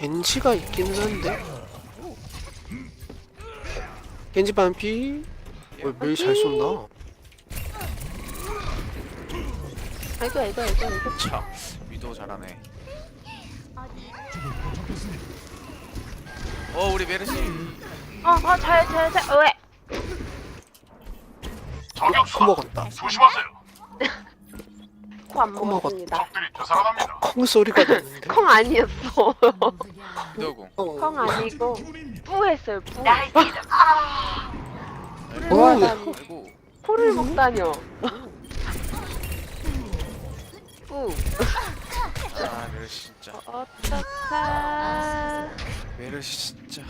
겐지가 있기는 한데. 겐지 반피. 어, 매일 잘 쏜다. 아이고 아이고 아이고 아이고. 차 위도 잘하네. 어 우리 메르시. 어어잘잘잘 왜? 코 먹었다 코안코 먹었습니다. 콩 소리가 나는데. 콩 아니었어. 위도공 콩 아니고 뿌 했어요 뿌. 오, 먹다니 아이고. 코를 먹다뇨. 뿌. 아 메르 시 진짜. 어떡하. 메르 시 진짜.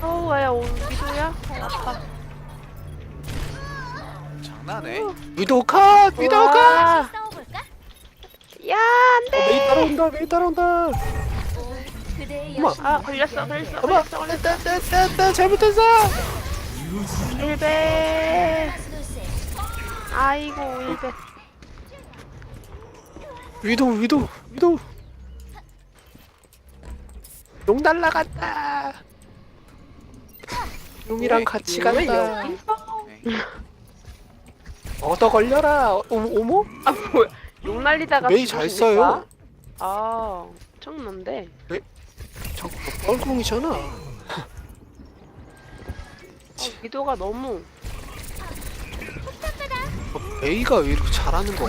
어 왜야 오 미도야? 어, 아파 장난해 위도우 컷! 위도우 컷! 우와. 야 어, 메이 안돼 따라온다 메이 따라온다! 어머 아 걸렸어 걸렸어 어머 걸렸어 걸렸어. 따따따따 잘못했어! 일배 아이고 일배 위도우 위도우 위도우 용 날라갔다. 용이랑 같이 왜 간다? 얻어 걸려라. 어머 어머 아 뭐야 욕 날리다가 메이 잘 죽으십니까? 써요? 아 엄청난데. 저 뻘궁이잖아. 아, 미도가 너무. 어, 메이가 왜 이렇게 잘하는 거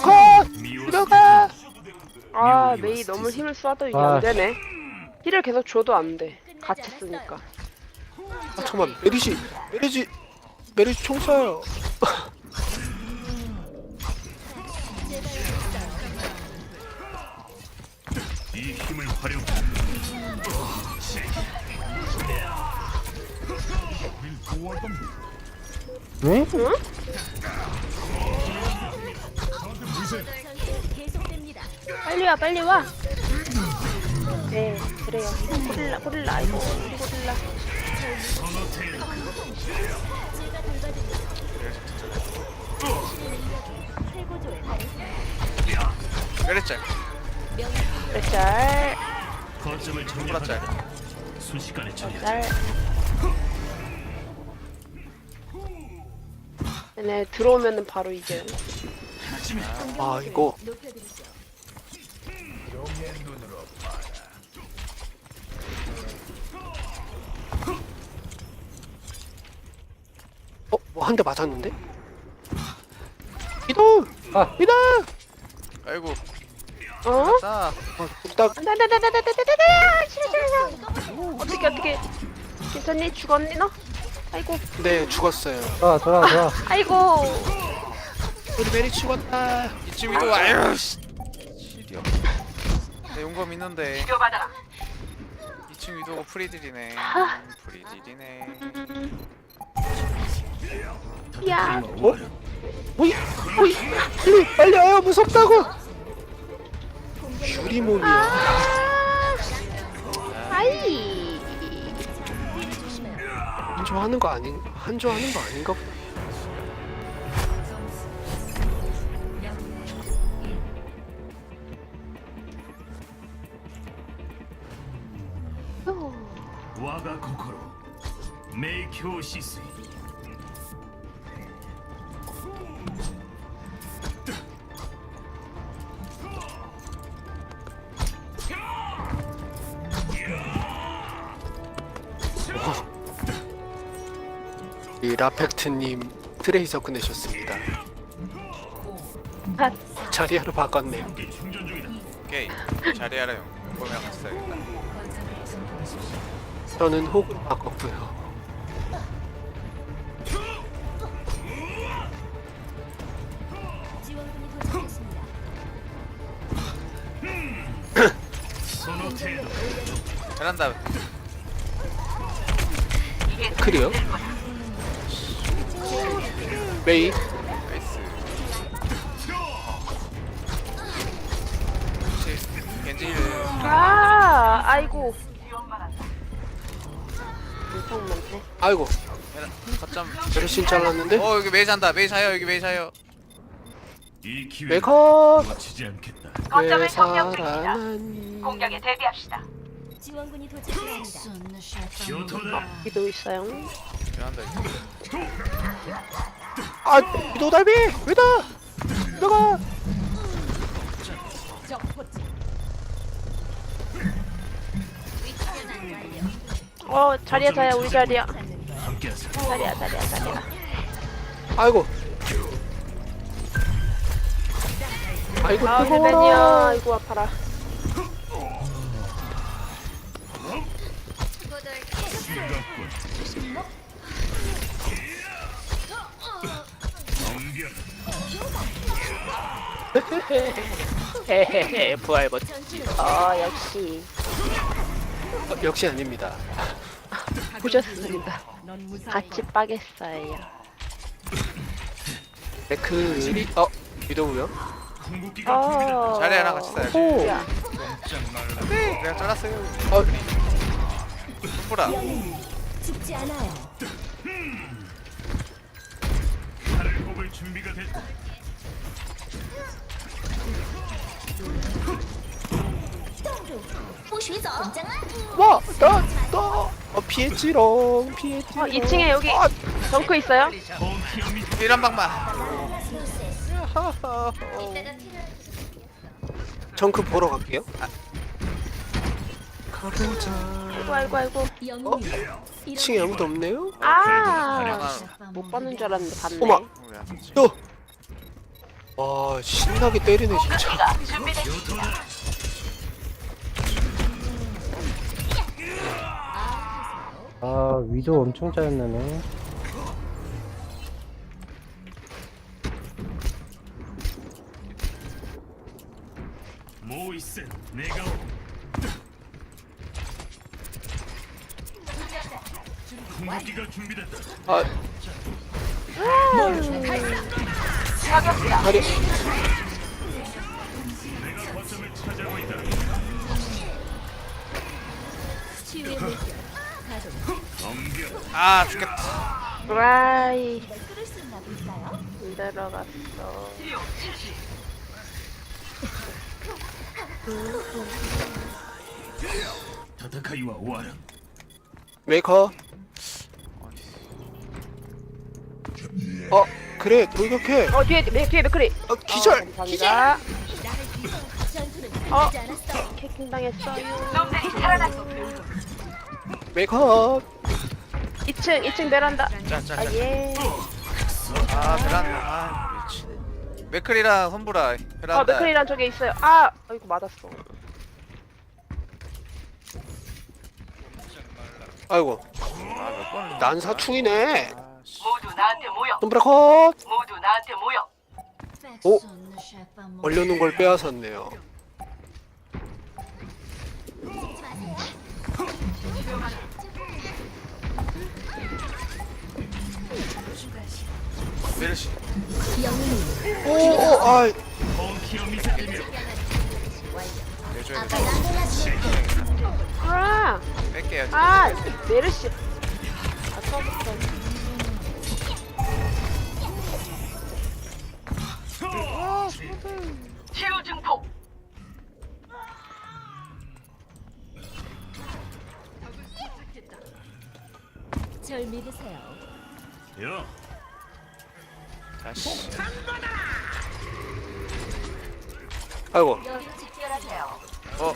컷! 위도우 컷! 아 메이 너무 힘을 쏴도 이게 아. 안 되네. 힐을 계속 줘도 안 돼. 같이 쓰니까. 아 잠깐만. 메리시 메리시 메리시 총 쏴요. 이 힘을 활용 왜? 빨리 와 빨리 와 네 그래요. 고릴라 고릴라 아이고 우리 고릴라. 메르시 짤 거점을 정리하라 순식간에 처리 짤 얘네 들어오면은 바로 이겨요. 아 이거 어? 뭐한대 맞았는데? 위도우! 아. 위도우! 아이고. 어? 자 어, 딱 싫어 싫어 싫어 어떻게 어떻게 괜찮니? 죽었니 너? 아이고. 네 죽었어요. 좋아 좋아 좋아. 아이고. 우리 메리 죽었다. 이쯤 위도 아유 씨. 시리어 내 용검 있는데. 2층 위도가 프리딜이네. 프리딜이네 야 어? 오이! 오이! 빨리! 빨리 와요 무섭다고! 슈리몬이야 아, 아이 한조 하는 거 아닌 한조 하는 거 아닌가 보다 와가 코코로 메이쿄 라펙트님 트레이서 끝내셨습니다. 아, 자리하러 바꿨네 오케이. 자리하라 같이 써야겠다 저는 호구로 바꿨고요. 소노테도 베란다 클리어 메이. 나이스 혹시 겐지 아 아이고. 엄청 많네 아이고. 거점 메르시 잘랐는데? 어 여기 메이 잔다. 메이 자요. 여기 메이 자요. 이 기회 메이커 놓치지 않겠다. 왜 살아난 공격에 대비합시다. 지원군이 도착했습니다. 교토다. 기도 있어요. 베란다 있어 아 미도달비 왜다 내가 어 자리야 자리야 우리 자리야. 자리야 자리야 자리야. 아이고 아이고 아 뜨거워라 힐벤이야. 아이고 아파라. 헤헤헤 부활 버튼 어 역시 어, 역시 아닙니다 보셨습니다. 같이 빠겠어요. 데크리 어 준비됐다. 어. 자리야랑 같이 싸야지 오 야, 내가 잘랐어요 어, 손보라 죽지 않아요. 뽑을 준비가 됐다. 와, 나, 나, 어, 피했지롱, 피했지롱. 어 2층에 여기 아, 덩크 있어요. 이런 방만 정크 보러 갈게요. 가보자. 아이고 아이고 아이고. 영웅이 2층에 아무도 없네요? 아. 못 받는 줄 알았는데 봤네. 어머. 또! 와, 신나게 때리네, 진짜. 아 위도 엄청 짜증나네 모이스 내가 궁극기가 준비됐다. 아. 다리. 아 죽겠다 라이 뚫을 수 있나 볼까요? 안 들어갔어. 메이커. 어, 그래, 돌격해. 어 뒤에 뒤에 뒤에 맥크리. 어, 기절! 어. 전투는 어. 캐킹 당했어요. 메이커. 2층 2층 베란다. 아 짤짤짤 예. 아 베란다 아 미친 맥클이랑 손보라 베란다 어 맥크리랑 저기 있어요. 아 아이고 맞았어. 아이고, 아 몇 번을 난사충이네. 모두 나한테 모여. 손브라 컷! 모두 나한테 모여. 오! 얼려놓은 걸 빼앗았네요. 메르시 오, 오, 아. 내줘야 아, 뺄게요 아 메르시. 아까부터 치유 증폭. 절 믿으세요. 야, 다시 아이고. 여기 집결하세요. 어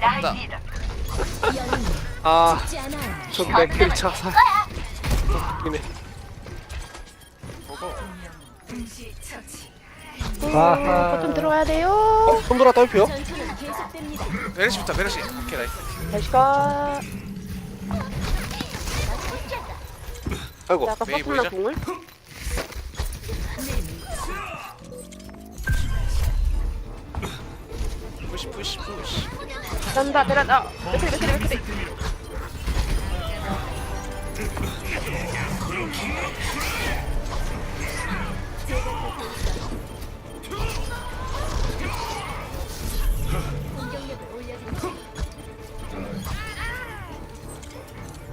나. 아. 저 맥힐 차사. 이네. 보고 아하 버튼 들어야 돼요. 어? 전투는 계속됩니다. 메르시부터 메르시 오케이 나이스 다시 가. 아이고. 아까 메이 보이죠? 공을. 푸시 푸시 푸시 베란다. 아, 맥크리 맥크리 맥크리.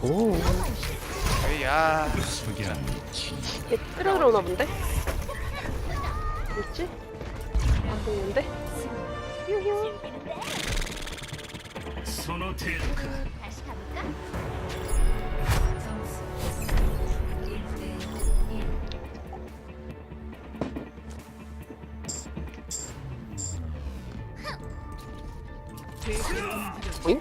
오 석양 얘 끌어오나 본데? 뭐지? 안 보이는데? 소노 테이크 다시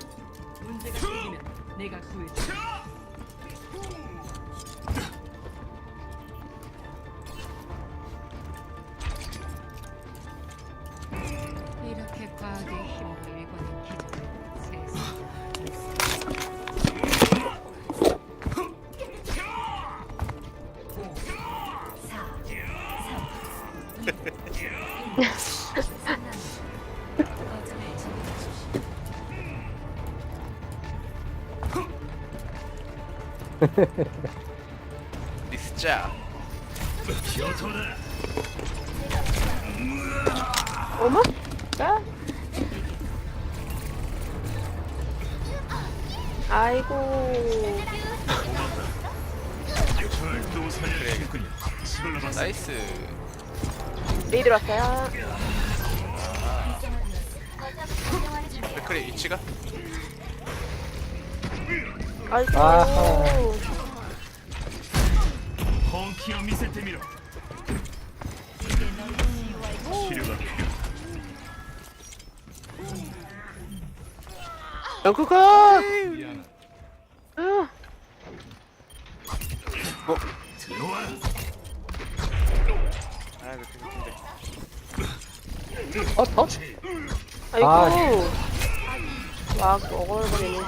리스자 어머? 야? 아이고. 나이스 메이 들어왔어요. 맥크리 위치가 아이고. 아하. 으, 들어와라 아 이거 되게 큰데 어, 어? 아이고. 아. 막 어글거리네.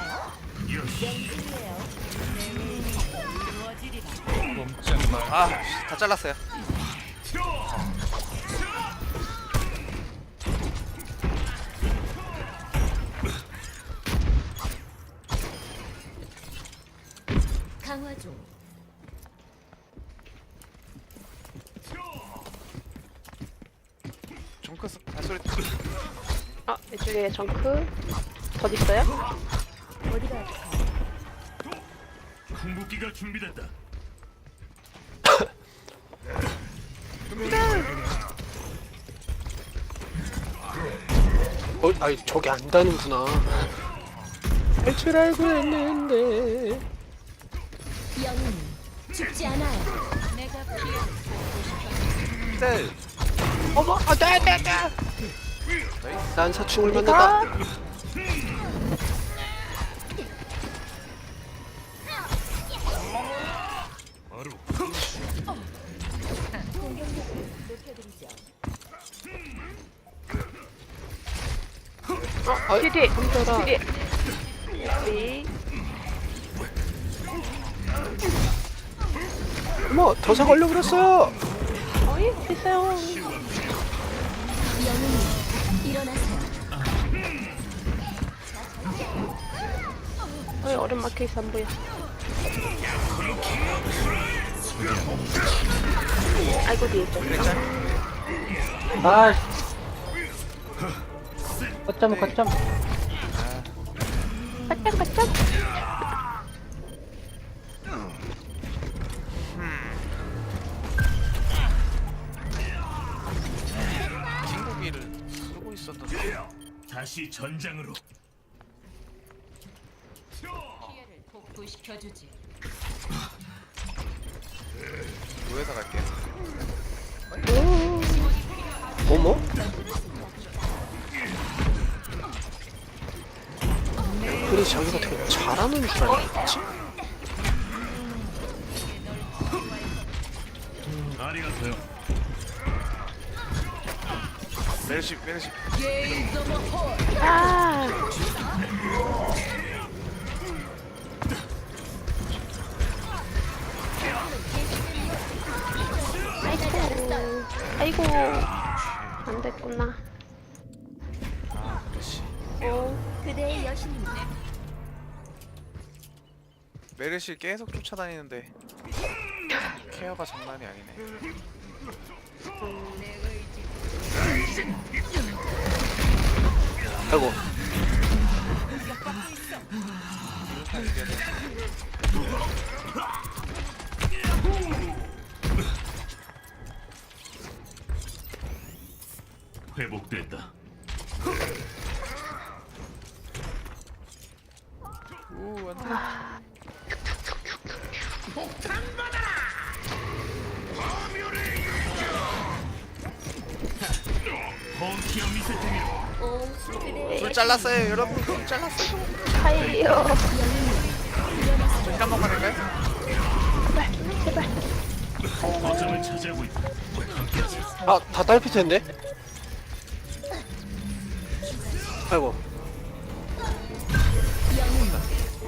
아 다 잘랐어요 강화 중. 정크스 발소리 아, 이쪽에 정크. 덧 있어요? 어디가? 궁극기가 준비됐다 어, 아니 저게 안 다는구나. 할줄 알고 했는데. 영웅 죽지 않아요. 내가 피해 셀 어머, 아, 네, 네, 네. 난 사충을 만났다. 아, 뒤, 뒤. 뒤. 뒤. 어머, 더사 걸려버렸어요. 어이, 됐어요. 어이, 얼음 막혀 있어, 안 보여. 아이고, 뒤에 있죠. 아, 거점, 거점. 바짝, 바짝. 친구기를 쓰고 있었는데 다시 전장으로. 피해를 복구시켜주지. 노예사 갈게요 어머? 그래 자기가 되게 잘하는 줄 알았지? 메르시 메르시 아. 아이고, 아이고, 안 됐구나. 아 메르시 어, 그대의 여신님 메르시 계속 쫓아다니는데 케어가 장난이 아니네. 아이고 회복됐다. 불 잘랐어요 여러분 불 잘랐어요 하이요. 번만 할까요? 거점을 차지하고 있다. 아, 다 딸피 텐데? 아이고.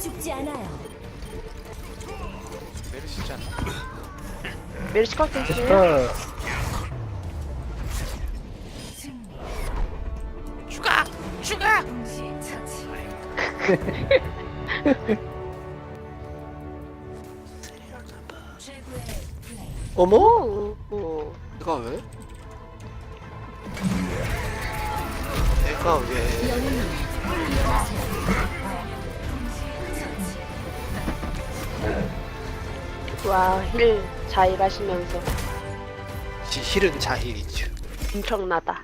죽지 않아요. 메르시지 않나? 메르시 컷 있어요. 어, 플레이. 어머? 오. 내가 왜? 내가 왜? 와, 힐잘 하시면서 지- 실은 자힐이죠. 엄청나다.